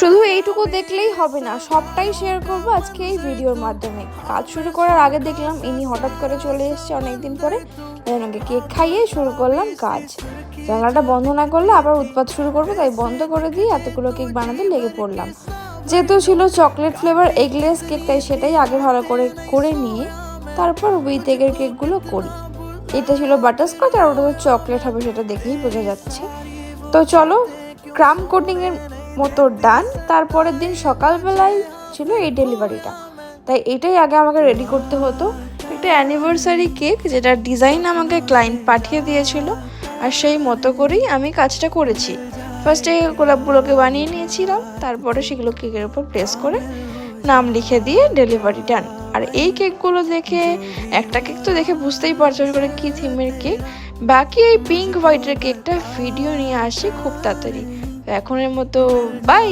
শুধু এইটুকু দেখলেই হবে না, সবটাই শেয়ার করব আজকে এই ভিডিওর মাধ্যমে। কাজ শুরু করার আগে দেখলাম ইনি হঠাৎ করে চলে এসেছে অনেকদিন পরে ওনাকে কেক খাইয়ে শুরু করলাম কাজ। জানলাটা বন্ধ না করলে আবার উৎপাত শুরু করব, তাই বন্ধ করে দিয়ে এতগুলো কেক বানাতে লেগে পড়লাম। যেহেতু ছিল চকলেট ফ্লেভার এগলেস কেক তাই সেটাই আগে ভালো করে করে নিয়ে তারপর উইথ এগের কেকগুলো করি। এটা ছিল বাটারস্কচ আর ওটা চকলেট হবে সেটা দেখেই বোঝা যাচ্ছে। তো চলো ক্রাম কোটিংয়ের মতো ডান, তারপরের দিন সকালবেলায় ছিল এই ডেলিভারিটা। তাই এটাই আগে আমাকে রেডি করতে হতো। একটা অ্যানিভার্সারি কেক যেটা ডিজাইন আমাকে ক্লায়েন্ট পাঠিয়ে দিয়েছিল আর সেই মতো করেই আমি কাজটা করেছি। ফার্স্টে গোলাপগুলোকে বানিয়ে নিয়েছিলাম, তারপরে সেগুলো কেকের উপর প্রেস করে নাম লিখে দিয়ে ডেলিভারি ডান আর এই কেকগুলো দেখে, একটা কেক তো দেখে বুঝতেই পারছ করে কী থিমের কেক বাকি এই পিঙ্ক হোয়াইটের কেকটা ভিডিও নিয়ে আসি খুব তাড়াতাড়ি। এখনের মতো বাই